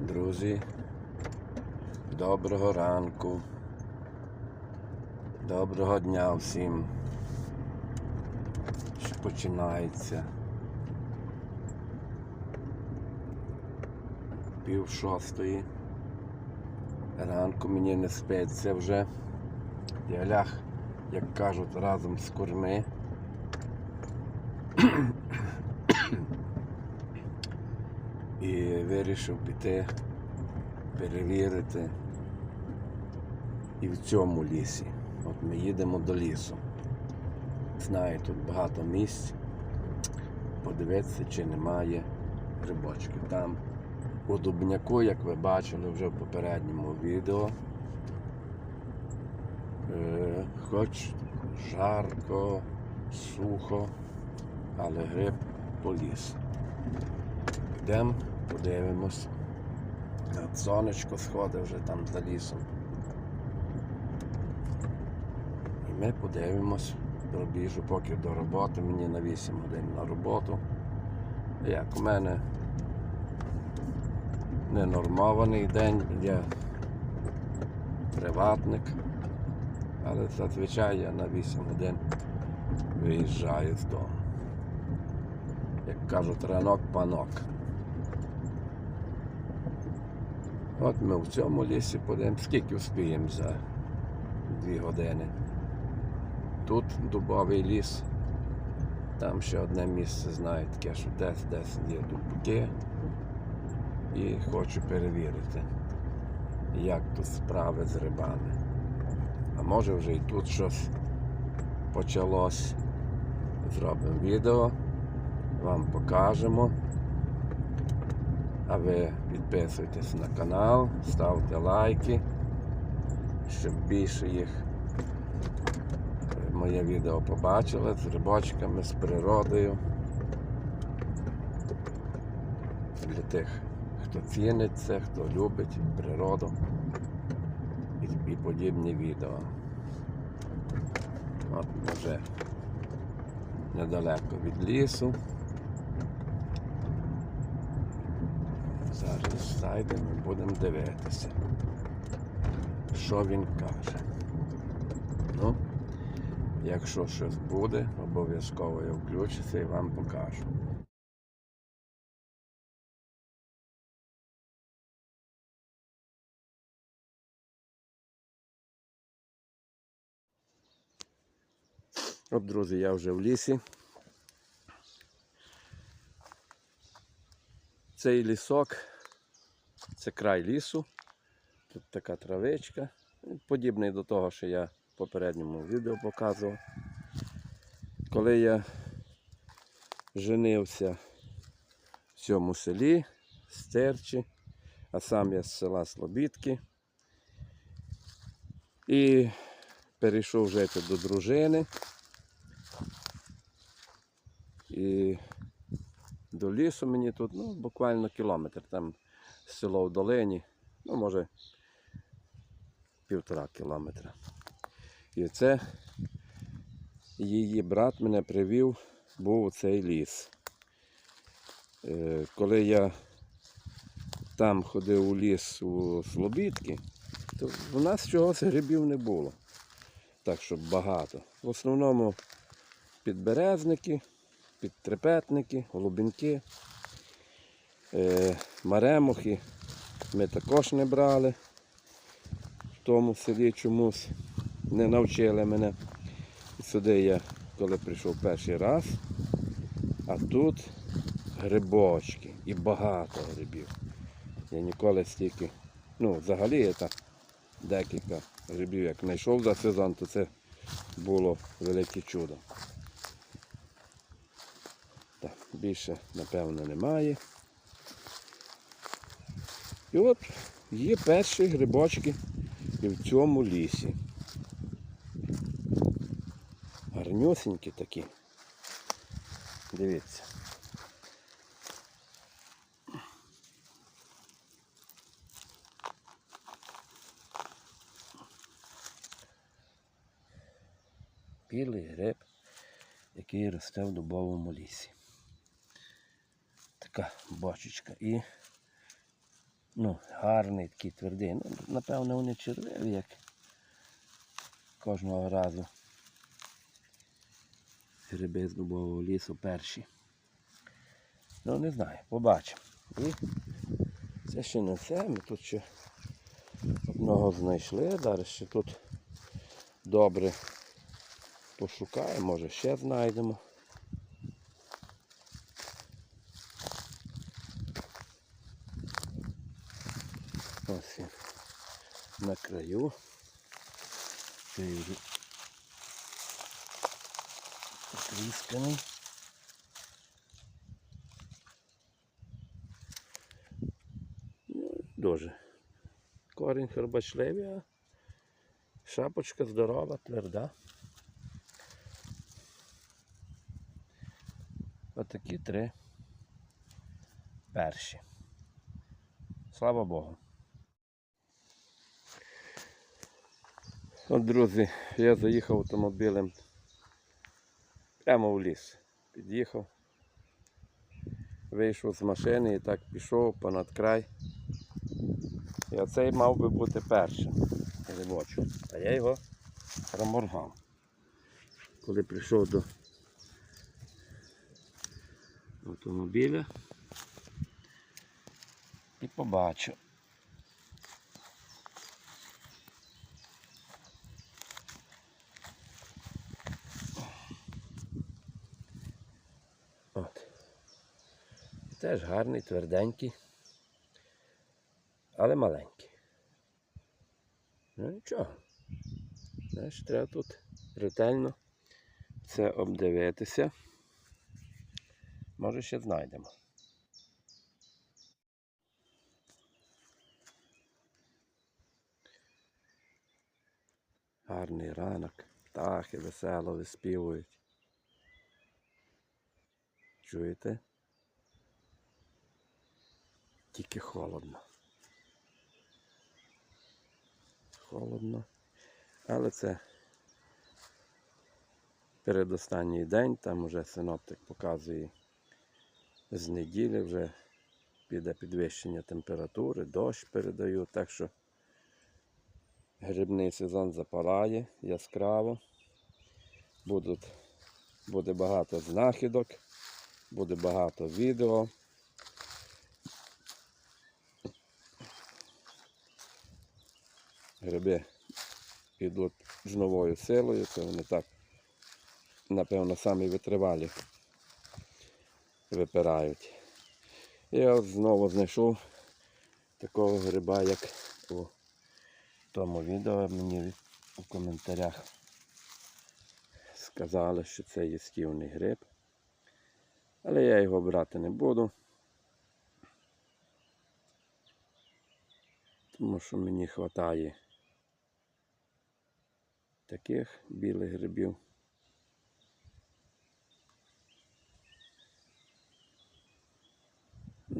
Друзі, доброго ранку. Доброго дня всім. Що починається. Пів шостої. Ранку мені не спиться вже. Я ляг, як кажуть, разом з курми. І вирішив піти перевірити і в цьому лісі. От ми їдемо до лісу. Знаю, тут багато місць. Подивитися, чи немає грибочків. Там у Дубняку, як ви бачили вже в попередньому відео. Е, хоч жарко, сухо, але гриб поліз. Йдемо, подивимось. Сонечко сходить вже там за лісом. І ми подивимось, пробіжу поки до роботи, мені на 8 годин на роботу. Як у мене ненормований день, я приватник, але зазвичай я на 8 годин виїжджаю з дому. Як кажуть, ранок От ми в цьому лісі подивимось, скільки вспіємо за дві години. Тут дубовий ліс. Там ще одне місце знаю таке, що десь десь є дубки. І хочу перевірити, як тут справи з рибами. А може вже і тут щось почалось. Зробимо відео, вам покажемо. А ви підписуйтесь на канал, ставте лайки, щоб більше їх е, моє відео побачили з рибочками, з природою. Для тих, хто цінить це, хто любить природу і, і подібні відео. От вже недалеко від лісу. Зараз зайдемо і будемо дивитися, що він каже. Ну, якщо щось буде, обов'язково я включуся і вам покажу. От, друзі, я вже в лісі. Цей лісок, це край лісу. Тут така травичка. Подібний до того, що я в попередньому відео показував. Коли я женився в цьому селі, Стерчі, а сам я з села Слобідки. І перейшов жити до дружини. І до лісу мені тут ну, буквально кілометр. Там село в долині, ну може півтора кілометра. І це її брат мене привів, був у цей ліс. Е, Коли я там ходив у ліс у Слобідки, то в нас чогось грибів не було. Так, щоб багато. В основному підберезники, підтрепетники, голубінки, маремухи ми також не брали. В тому селі чомусь не навчили мене. Сюди я, коли прийшов перший раз, а тут грибочки і багато грибів. Я ніколи стільки, ну, взагалі так декілька грибів, як знайшов за сезон, то це було велике чудо. Так, більше, напевно, немає. І от є перші грибочки і в цьому лісі. Гарнюсенькі такі. Дивіться. Білий гриб, який росте в дубовому лісі. така бочечка. І ну, гарний такий твердий. Ну, напевно, вони червиві, як кожного разу. Гриби з дубового лісу перші. Ну, не знаю, побачимо. І це ще не все. Ми тут ще одного знайшли. Зараз ще тут добре пошукаємо, може ще знайдемо. Він на краю. Цей вже. Ну, дуже. Корінь хербачливий, шапочка здорова, тверда. Отакі три перші. Слава Богу. От, друзі, я заїхав автомобілем прямо в ліс. Під'їхав, вийшов з машини і так пішов понад край. І оцей мав би бути першим грибочок. А я його проморгав. Коли прийшов до автомобіля і побачив. Теж гарний, тверденький, але маленький. Ну нічого. Знаєш, треба тут ретельно це обдивитися. Може ще знайдемо. Гарний ранок, птахи весело виспівують. Чуєте? Тільки холодно. Холодно. Але це передостанній день, там уже синоптик показує з неділі вже піде підвищення температури, дощ передаю, так що грибний сезон запалає яскраво. Будуть, буде багато знахідок, буде багато відео. Гриби підуть з новою силою, це вони так, напевно, самі витривалі випирають. Я знову знайшов такого гриба, як у тому відео мені у коментарях сказали, що це їстівний гриб. Але я його брати не буду. Тому що мені вистачає таких білих грибів.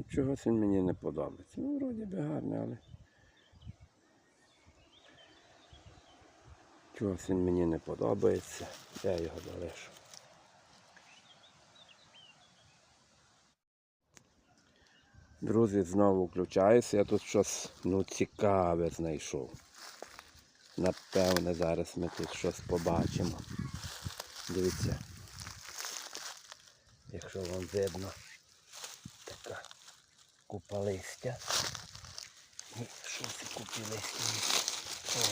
Чогось він мені не подобається. Ну, вроді би гарний, але. Чогось він мені не подобається. Я його залишу. Друзі, знову включаюся. Я тут щось ну, цікаве знайшов. Напевне, зараз ми тут щось побачимо. Дивіться. Якщо вам видно, така купа листя. І що це купі листя?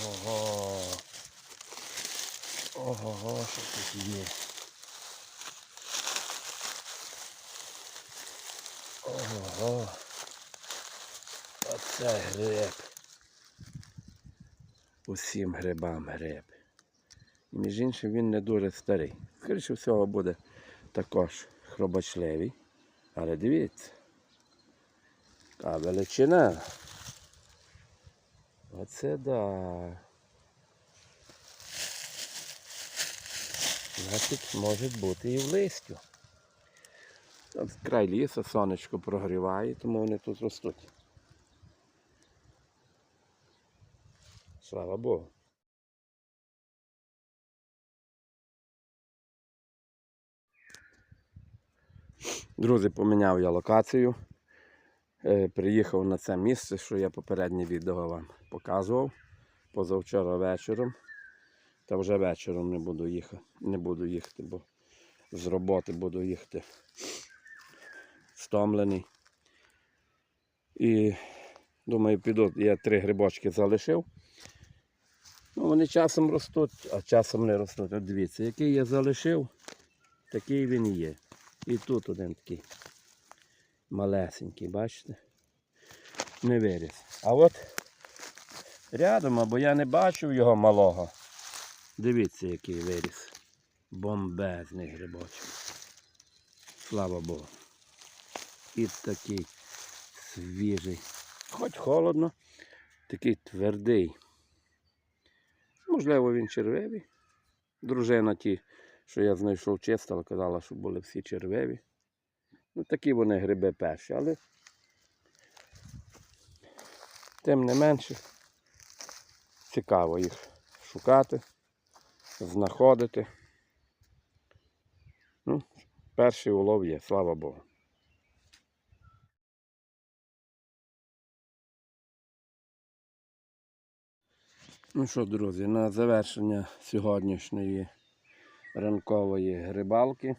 Ого. Ого, що тут є. Ого. Оце гриб. Усім грибам гриб. І між іншим він не дуже старий. Скоріше всього буде також хробачливий. Але дивіться. Така величина. Оце да. Значить, може бути і в листю. Край лісу, сонечко прогріває, тому вони тут ростуть. Слава Богу. Друзі, поміняв я локацію. Е, Приїхав на це місце, що я попереднє відео вам показував позавчора вечором. Та вже вечором не буду їхати, не буду їхати, бо з роботи буду їхати стомлений. І думаю, піду, я три грибочки залишив. Ну, вони часом ростуть, а часом не ростуть. От дивіться, який я залишив, такий він є. І тут один такий малесенький, бачите? Не виріс. А от рядом, або я не бачив його малого. Дивіться, який виріс. Бомбезний грибочок. Слава Богу. І такий свіжий. Хоч холодно, такий твердий. Можливо, він червивий. Дружина ті, що я знайшов чистила, казала, що були всі червиві. Ну, такі вони гриби перші, але тим не менше цікаво їх шукати, знаходити. Ну, перший улов є, слава Богу. Ну що, друзі, на завершення сьогоднішньої ранкової грибалки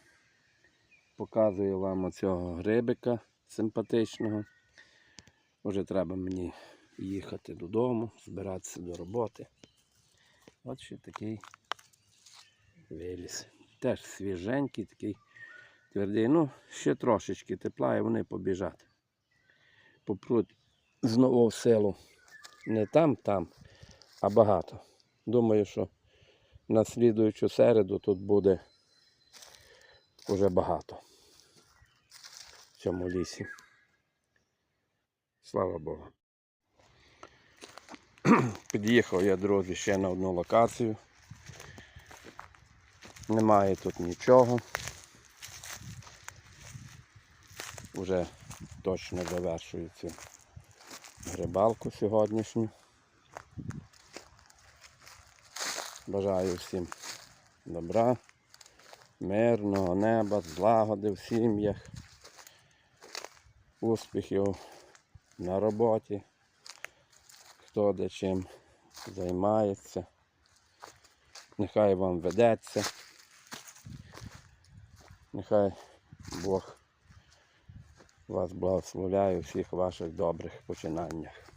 показую вам оцього грибика симпатичного. Вже треба мені їхати додому, збиратися до роботи. От ще такий виліз. Теж свіженький, такий твердий. Ну, ще трошечки тепла і вони побіжать. Попруть знову в селу. Не там, там, а багато. Думаю, що на слідуючу середу тут буде вже багато в цьому лісі. Слава Богу. Під'їхав я, друзі, ще на одну локацію. Немає тут нічого. Уже точно завершую цю грибалку сьогоднішню. Бажаю всім добра, мирного неба, злагоди в сім'ях, успіхів на роботі, хто де чим займається. Нехай вам ведеться. Нехай Бог вас благословляє у всіх ваших добрих починаннях.